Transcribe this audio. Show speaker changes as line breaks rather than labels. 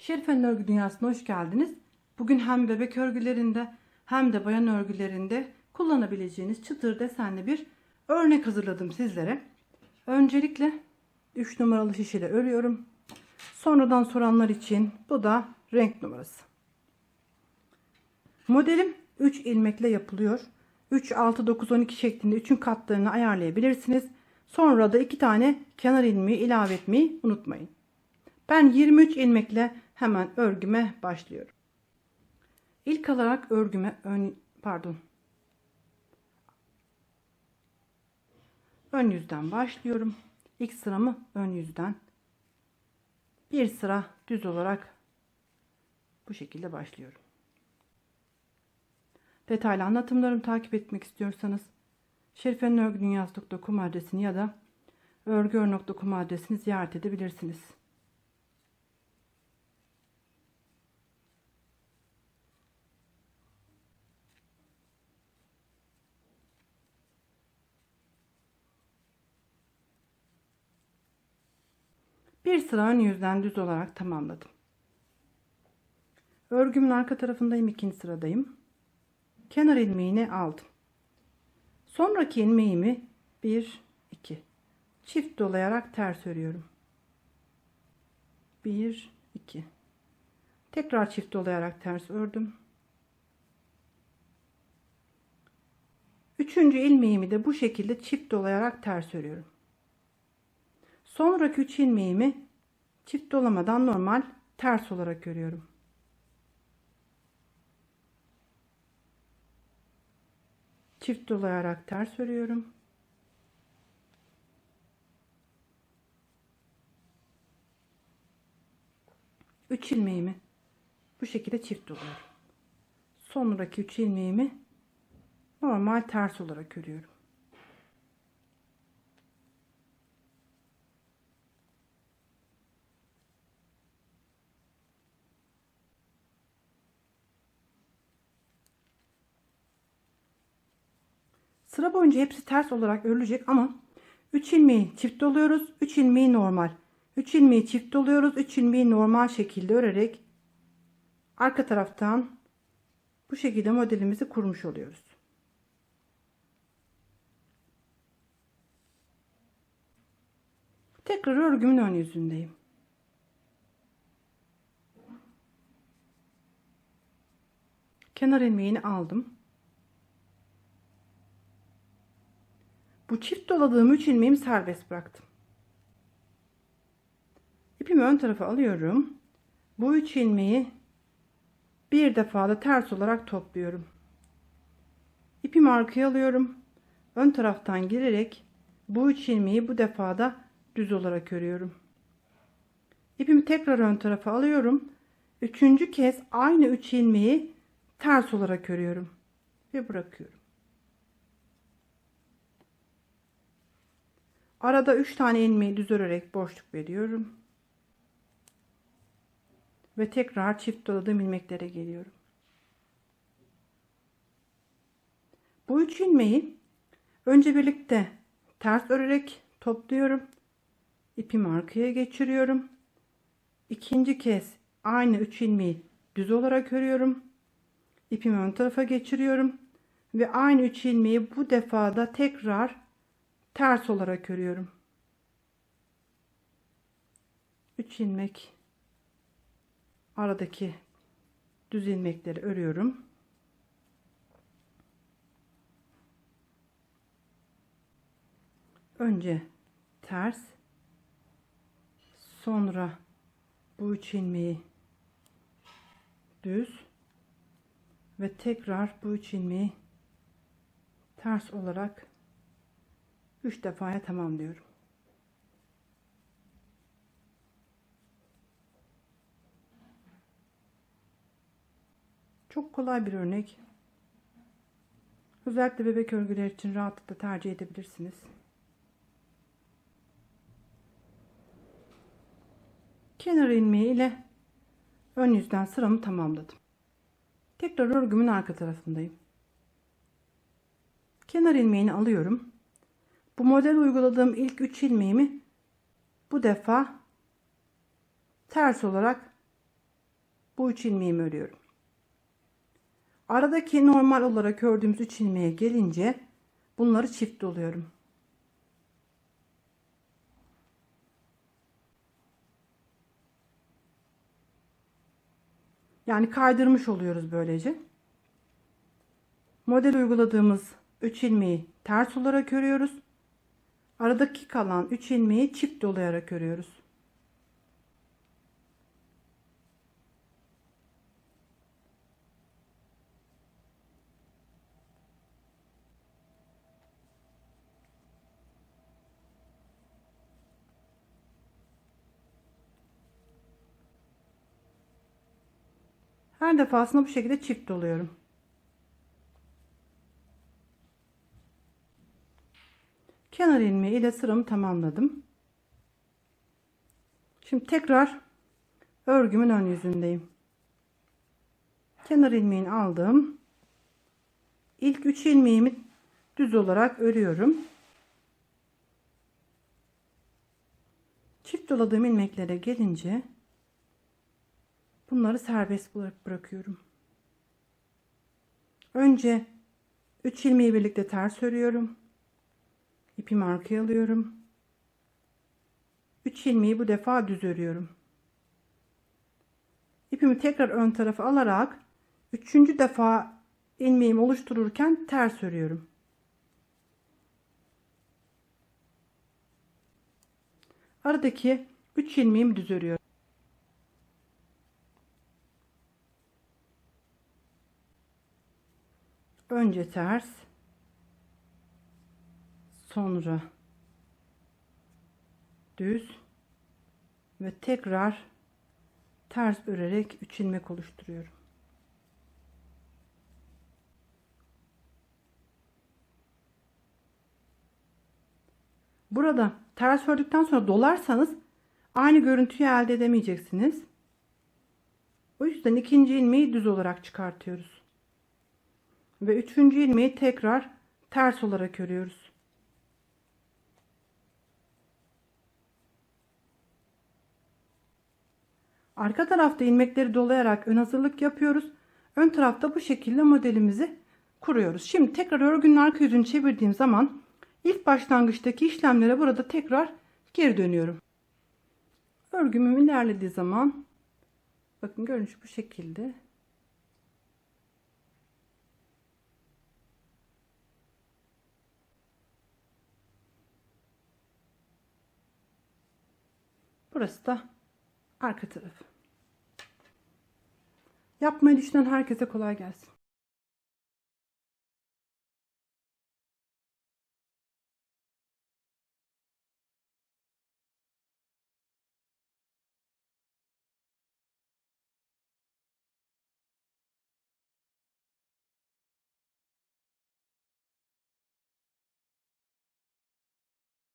Şerife'nin örgü dünyasına hoş geldiniz. Bugün hem bebek örgülerinde hem de bayan örgülerinde kullanabileceğiniz çıtır desenli bir örnek hazırladım sizlere. Öncelikle 3 numaralı şişede örüyorum. Sonradan soranlar için bu da renk numarası. Modelim 3 ilmekle yapılıyor. 3, 6, 9, 12 şeklinde 3'ün katlarını ayarlayabilirsiniz. Sonra da 2 tane kenar ilmeği ilave etmeyi unutmayın. Ben 23 ilmekle hemen örgüme başlıyorum. İlk olarak örgüme ön pardon. Ön yüzden başlıyorum. İlk sıramı ön yüzden bir sıra düz olarak bu şekilde başlıyorum. Detaylı anlatımlarımı takip etmek istiyorsanız Şerife'nin örgü dünyası.com adresini ya da örgüör.com adresini ziyaret edebilirsiniz. Bir sıra ön yüzden düz olarak tamamladım. Örgümün arka tarafındayım ikinci sıradayım. Kenar ilmeğini aldım. Sonraki ilmeğimi 1 2 çift dolayarak ters örüyorum. 1 2 Tekrar çift dolayarak ters ördüm. Üçüncü ilmeğimi de bu şekilde çift dolayarak ters örüyorum. Sonraki 3 ilmeğimi çift dolamadan normal ters olarak örüyorum. Çift dolayarak ters örüyorum. Üç ilmeğimi bu şekilde çift doluyorum. Sonraki üç ilmeğimi normal ters olarak örüyorum. Sıra boyunca hepsi ters olarak örülecek ama 3 ilmeği çift doluyoruz. 3 ilmeği normal. 3 ilmeği çift doluyoruz. 3 ilmeği normal şekilde örerek arka taraftan bu şekilde modelimizi kurmuş oluyoruz. Tekrar örgümün ön yüzündeyim. Kenar ilmeğini aldım. Bu çift doladığım 3 ilmeğimi serbest bıraktım. İpimi ön tarafa alıyorum. Bu 3 ilmeği bir defa da ters olarak topluyorum. İpimi arkaya alıyorum. Ön taraftan girerek bu 3 ilmeği bu defa da düz olarak örüyorum. İpimi tekrar ön tarafa alıyorum. Üçüncü kez aynı 3 ilmeği ters olarak örüyorum ve bırakıyorum. Arada 3 tane ilmeği düz örerek boşluk veriyorum. Ve tekrar çift doladığım ilmeklere geliyorum. Bu 3 ilmeği önce birlikte ters örerek topluyorum. İpimi arkaya geçiriyorum. İkinci kez aynı 3 ilmeği düz olarak örüyorum. İpimi ön tarafa geçiriyorum ve aynı 3 ilmeği bu defada tekrar ters olarak örüyorum. 3 ilmek aradaki düz ilmekleri örüyorum. Önce ters sonra bu üç ilmeği düz ve tekrar bu üç ilmeği ters olarak 3 defaya tamamlıyorum. Çok kolay bir örnek. Özellikle bebek örgüleri için rahatlıkla tercih edebilirsiniz. Kenar ilmeği ile ön yüzden sıramı tamamladım. Tekrar örgümün arka tarafındayım. Kenar ilmeğini alıyorum. Bu model uyguladığım ilk 3 ilmeğimi bu defa ters olarak bu üç ilmeğimi örüyorum. Aradaki normal olarak ördüğümüz üç ilmeğe gelince bunları çift doluyorum. Yani kaydırmış oluyoruz böylece. Model uyguladığımız 3 ilmeği ters olarak örüyoruz. Aradaki kalan 3 ilmeği çift dolayarak örüyoruz. Her defasında bu şekilde çift doluyorum. Kenar ilmeği ile sıramı tamamladım. Şimdi tekrar örgümün ön yüzündeyim. Kenar ilmeğini aldım. İlk 3 ilmeğimi düz olarak örüyorum. Çift doladığım ilmeklere gelince bunları serbest bırakıyorum. Önce 3 ilmeği birlikte ters örüyorum. İpimi arkaya alıyorum. 3 ilmeği bu defa düz örüyorum. İpimi tekrar ön tarafa alarak 3. defa ilmeğimi oluştururken ters örüyorum. Aradaki 3 ilmeğimi düz örüyorum. Önce ters, sonra düz ve tekrar ters örerek 3 ilmek oluşturuyorum. Burada ters ördükten sonra dolarsanız aynı görüntüyü elde edemeyeceksiniz. O yüzden ikinci ilmeği düz olarak çıkartıyoruz. Ve üçüncü ilmeği tekrar ters olarak örüyoruz. Arka tarafta ilmekleri dolayarak ön hazırlık yapıyoruz. Ön tarafta bu şekilde modelimizi kuruyoruz. Şimdi tekrar örgünün arka yüzünü çevirdiğim zaman ilk başlangıçtaki işlemlere burada tekrar geri dönüyorum. Örgümüm ilerlediği zaman bakın görünüş bu şekilde. Burası da arka tarafı. Yapmayı düşünen herkese kolay gelsin.